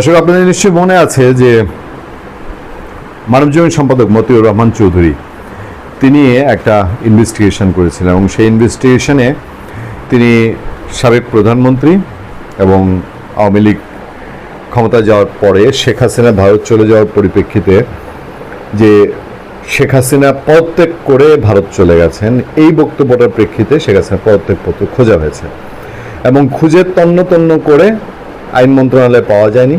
দর্শক, আপনাদের নিশ্চয়ই মনে আছে যে মানবজমিন সম্পাদক মতিউর রহমান চৌধুরী, তিনি একটা ইনভেস্টিগেশন করেছিলেন এবং সেই ইনভেস্টিগেশনে তিনি সাবেক প্রধানমন্ত্রী এবং আওয়ামী লীগ ক্ষমতা যাওয়ার পরে শেখ হাসিনা ভারত চলে যাওয়ার পরিপ্রেক্ষিতে যে শেখ হাসিনা পদত্যাগ করে ভারত চলে গেছেন, এই বক্তব্যটার প্রেক্ষিতে শেখ হাসিনা পদত্যাগ পত্র খোঁজা হয়েছে এবং খুঁজে তন্ন তন্ন করে আইন মন্ত্রণালয়ে পাওয়া যায়নি,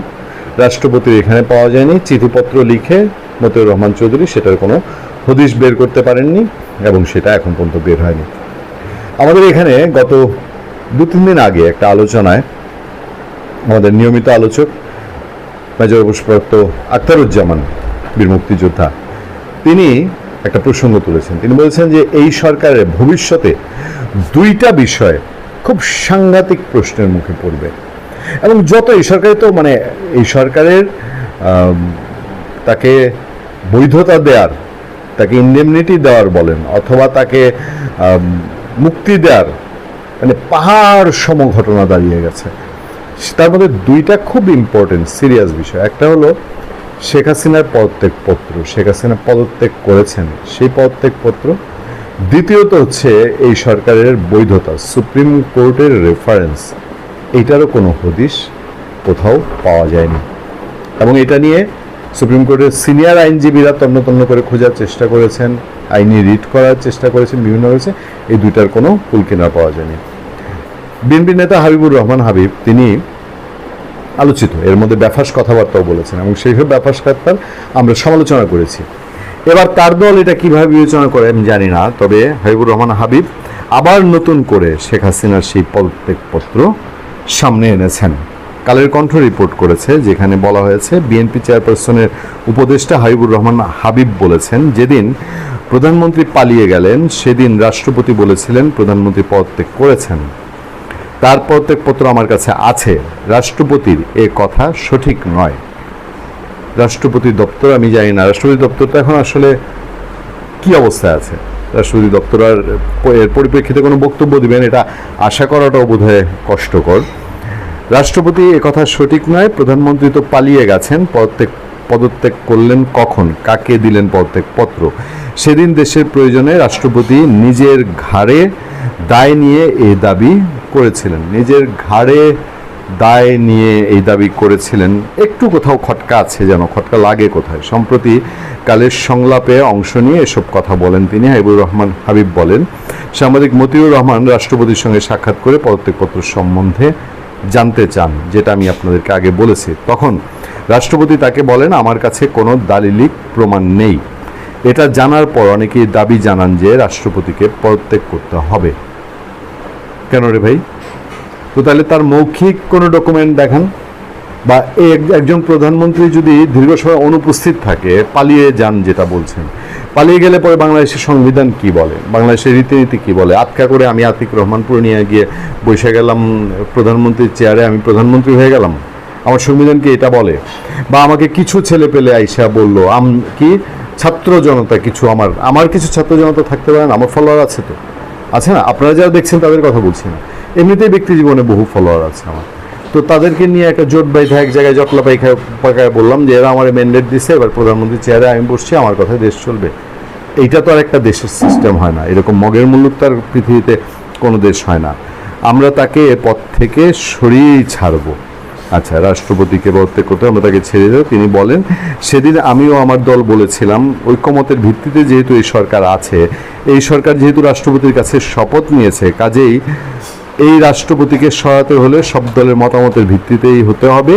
রাষ্ট্রপতির এখানে পাওয়া যায়নি, চিঠিপত্র লিখে মতিউর রহমান চৌধুরী সেটার কোনো হদিশ বের করতে পারেননি এবং সেটা এখন পর্যন্ত বের হয়নি। আমাদের এখানে গত দু তিন দিন আগে একটা আলোচনায় আমাদের নিয়মিত আলোচক মেজর অবসরপ্রাপ্ত আখতারুজ্জামান, বীর মুক্তিযোদ্ধা, তিনি একটা প্রসঙ্গ তুলেছেন। তিনি বলেছেন যে এই সরকারের ভবিষ্যতে দুইটা বিষয় খুব সাংঘাতিক প্রশ্নের মুখে পড়বে। এবং যত এই সরকারে তো মানে এই সরকারের তাকে বৈধতা দেওয়ার তাকে ইন্ডেমনিটি দেওয়ার বলেন, অথবা তাকে মুক্তি দেওয়ার মানে পাহাড় সম ঘটনা দাঁড়িয়ে গেছে। তার মধ্যে দুইটা খুব ইম্পর্টেন্ট সিরিয়াস বিষয়। একটা হলো শেখ হাসিনার পদত্যাগ পত্র। শেখ হাসিনা পদত্যাগ করেছেন সেই পদত্যাগ পত্র। দ্বিতীয়ত হচ্ছে এই সরকারের বৈধতা সুপ্রিম কোর্টের রেফারেন্স এইটারও কোনো হদিশ কোথাও পাওয়া যায়নি। এবং এটা নিয়ে সুপ্রিম কোর্টের সিনিয়র আইনজীবীরা তন্ন তন্ন করে খোঁজার চেষ্টা করেছেন, আইনি রিট করার চেষ্টা করেছেন, বিভিন্ন হয়েছে, এই দুইটার কোনো কুলকিনা পাওয়া যায়নি। বিএনপি নেতা হাবিবুর রহমান হাবিব, তিনি আলোচিত, এর মধ্যে ব্যাফাস কথাবার্তাও বলেছেন, এবং সেইসব ব্যাফাস কথার আমরা সমালোচনা করেছি। এবার তার দল এটা কীভাবে বিবেচনা করে আমি জানি না, তবে হাবিবুর রহমান হাবিব আবার নতুন করে শেখ হাসিনার সেই পদত্যাগপত্র সামনে এনেছেন। কালের কণ্ঠ রিপোর্ট করেছে, যেখানে বলা হয়েছে, বিএনপি চেয়ারপারসনের উপদেষ্টা হাবিবুর রহমান হাবিব বলেছেন, যেদিন প্রধানমন্ত্রী পালিয়ে গেলেন, সেদিন রাষ্ট্রপতি বলেছিলেন, প্রধানমন্ত্রী পদত্যাগ করেছেন। তার পদত্যাগপত্র আমার কাছে আছে। রাষ্ট্রপতির এ কথা সঠিক নয়। রাষ্ট্রপতি দপ্তর, আমি জানি না, রাষ্ট্রপতি দপ্তরটা এখন আসলে কি অবস্থায় আছে? রাষ্ট্রপতি দপ্তর আর এর পরিপ্রেক্ষিতে কোনো বক্তব্য দিবেন, এটা আশা করাটাও বোধহয় কষ্টকর। রাষ্ট্রপতি কথা সঠিক নয়, প্রধানমন্ত্রী তো পালিয়ে গেছেন, পদত্যাগ পদত্যাগ করলেন কখন? কাকে দিলেন পদত্যাগ পত্র? সেদিন দেশের প্রয়োজনে রাষ্ট্রপতি নিজের ঘাড়ে দায় নিয়ে এ দাবি করেছিলেন। নিজের ঘাড়ে দায় নিয়ে এই দাবি করেছিলেন। একটু কোথাও খটকা আছে যেন, খটকা লাগে কোথায়? সম্প্রতি কালের সংলাপে অংশ নিয়ে এসব কথা বলেন তিনি, হাবিবুর রহমান হাবিব বলেন, সাংবাদিক মতিউর রহমান রাষ্ট্রপতির সঙ্গে সাক্ষাৎ করে পদত্যাগপত্র সম্বন্ধে জানতে চান, যেটা আমি আপনাদেরকে আগে বলেছি। তখন রাষ্ট্রপতি তাকে বলেন, আমার কাছে কোনো দালিলিক প্রমাণ নেই। এটা জানার পর অনেকেই দাবি জানান যে রাষ্ট্রপতিকে পদত্যাগ করতে হবে। কেন রে ভাই? তো তাহলে তার মৌখিক কোনো ডকুমেন্ট দেখান বা এক- একজন প্রধানমন্ত্রী যদি দীর্ঘ সময় অনুপস্থিত থাকে, পালিয়ে যান যেটা বলছেন, পালিয়ে গেলে পরে বাংলাদেশের সংবিধান কি বলে? বাংলাদেশের রীতিনীতি কি বলে? আটকা করে আমি আতিক রহমানপুর নিয়ে গিয়ে বসে গেলাম প্রধানমন্ত্রীর চেয়ারে আমি প্রধানমন্ত্রী হয়ে গেলাম। আমার সংবিধান কি এটা বলে? বা আমাকে কিছু ছেলে পেলে আইসা বলল, আম, কি? ছাত্র জনতা কিছু আমার আমার কিছু ছাত্র জনতা থাকতে পারেন আমার ফলোয়ার আছে তো। আছে না? আপনারা যারা দেখছেন তাদের কথা বলছি না। এমনিতেই ব্যক্তি জীবনে বহু ফলোয়ার আছে আমার। তো তাদেরকে নিয়ে একটা জোট বাইধা এক জায়গায় জটলা পাইখা পাকায় বললাম যে, এরা আমার ম্যান্ডেট দিছে, এবার প্রধানমন্ত্রী চেয়ারে আমি বসছি, আমার কথায় দেশ চলবে। এইটা তো আর একটা দেশের সিস্টেম হয় না। এরকম মগের মুল্লুক তার পৃথিবীতে কোনো দেশ হয় না। আমরা তাকে এ পথ থেকে সরিয়েই ছাড়বো। আচ্ছা রাষ্ট্রপতিকে পদত্যাগ করতে আমরা তাকে ছেড়ে দেব। তিনি বলেন, সেদিন আমিও আমার দল বলেছিলাম, ঐক্যমতের ভিত্তিতে যেহেতু এই সরকার আছে, এই সরকার যেহেতু রাষ্ট্রপতির কাছে শপথ নিয়েছে, কাজেই এই রাষ্ট্রপতিকে সহায়তা হলে সব দলের মতামতের ভিত্তিতেই হতে হবে।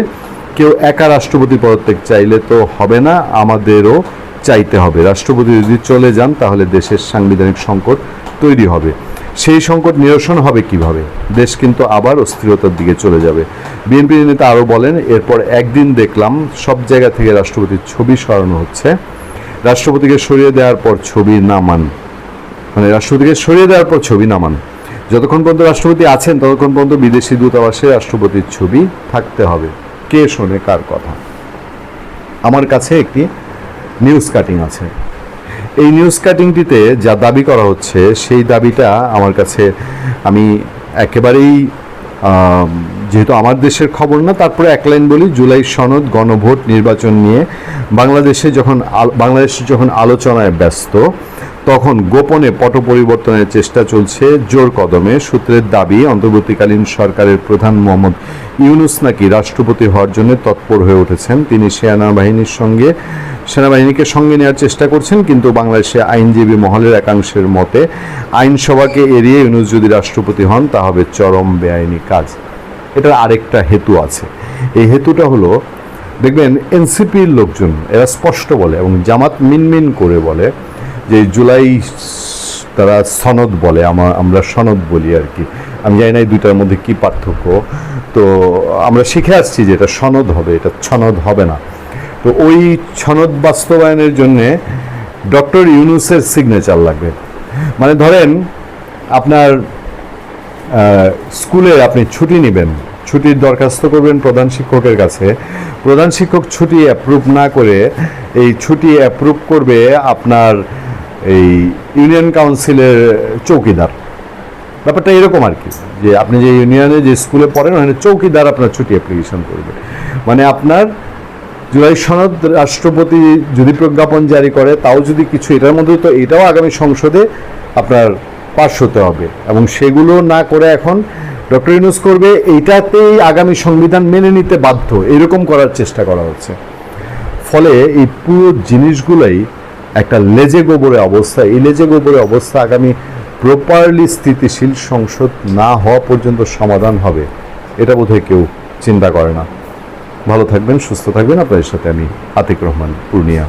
কেউ একা রাষ্ট্রপতি পদত্যাগ চাইলে তো হবে না, আমাদেরও চাইতে হবে। রাষ্ট্রপতি যদি চলে যান, তাহলে দেশের সাংবিধানিক সংকট তৈরি হবে। সেই সংকট নিরসন হবে কীভাবে? দেশ কিন্তু আবার অস্থিরতার দিকে চলে যাবে। বিএনপি নেতা আরও বলেন, এরপর একদিন দেখলাম সব জায়গা থেকে রাষ্ট্রপতির ছবি সরানো হচ্ছে। রাষ্ট্রপতিকে সরিয়ে দেওয়ার পর ছবি নামান মানে। রাষ্ট্রপতিকে সরিয়ে দেওয়ার পর ছবি নামান যতক্ষণ পর্যন্ত রাষ্ট্রপতি আছেন, ততক্ষণ পর্যন্ত বিদেশি দূতাবাসে রাষ্ট্রপতির ছবি থাকতে হবে। কে শোনে কার কথা? আমার কাছে একটি নিউজ কাটিং আছে। এই নিউজ কাটিংটিতে যা দাবি করা হচ্ছে, সেই দাবিটা আমার কাছে আমি একেবারেই যেহেতু আমার দেশের খবর না, তারপরে এক লাইন বলি, জুলাই সনদ গণভোট নির্বাচন নিয়ে বাংলাদেশে যখন বাংলাদেশ যখন আলোচনায় ব্যস্ত তখন গোপনে পট পরিবর্তনের চেষ্টা চলছে জোর কদমে। সূত্রের দাবি, অন্তর্বর্তীকালীন সরকারের প্রধান মোহাম্মদ ইউনুস নাকি রাষ্ট্রপতি হওয়ার জন্য তৎপর হয়ে উঠেছেন। তিনি সেনাবাহিনীর সঙ্গে, সেনাবাহিনীকে সঙ্গে নেওয়ার চেষ্টা করছেন, কিন্তু বাংলাদেশে আইনজীবী মহলের একাংশের মতে, আইনসভাকে এড়িয়ে ইউনুস যদি রাষ্ট্রপতি হন, তা হবে চরম বেআইনি কাজ। এটার আরেকটা হেতু আছে। এই হেতুটা হলো, দেখবেন, এনসিপির লোকজন, এরা স্পষ্ট বলে এবং জামাত মিনমিন করে বলে যে জুলাই তারা সনদ বলে আমার আমরা সনদ বলি আর কি। আমি জানি না এই দুইটার মধ্যে কি পার্থক্য। তো আমরা শিখে আসছি যে এটা সনদ হবে, এটা ছনদ হবে না। তো ওই সনদ বাস্তবায়নের জন্যে ডক্টর ইউনুসের সিগনেচার লাগবে। মানে ধরেন, আপনার স্কুলে আপনি ছুটি নেবেন, ছুটির দরখাস্ত করবেন প্রধান শিক্ষকের কাছে। প্রধান শিক্ষক ছুটি অ্যাপ্রুভ না করে এই ছুটি অ্যাপ্রুভ করবে আপনার এই ইউনিয়ন কাউন্সিলের চৌকিদার। ব্যাপারটা এরকম আর কি, যে আপনি যে ইউনিয়নে যে স্কুলে পড়েন, ওখানে চৌকিদার আপনার ছুটি অ্যাপ্লিকেশন করবে। মানে আপনার জুলাই সনদ রাষ্ট্রপতি যদি প্রজ্ঞাপন জারি করে, তাও যদি কিছু, এটার মধ্যে তো এটাও আগামী সংসদে আপনার পাশ হতে হবে। এবং সেগুলো না করে এখন ডক্টর ইউনুস করবে, এইটাতেই আগামী সংবিধান মেনে নিতে বাধ্য। এরকম করার চেষ্টা করা হচ্ছে। ফলে এই পুরো জিনিসগুলাই একটা লেজে গোবরে অবস্থা। এই লেজে গোবরে অবস্থা আগামী প্রপারলি স্থিতিশীল সংসদ না হওয়া পর্যন্ত সমাধান হবে, এটা বোধহয় কেউ চিন্তা করে না। ভালো থাকবেন, সুস্থ থাকবেন। আপনাদের সাথে আমি আতিক রহমান, পূর্ণিয়া।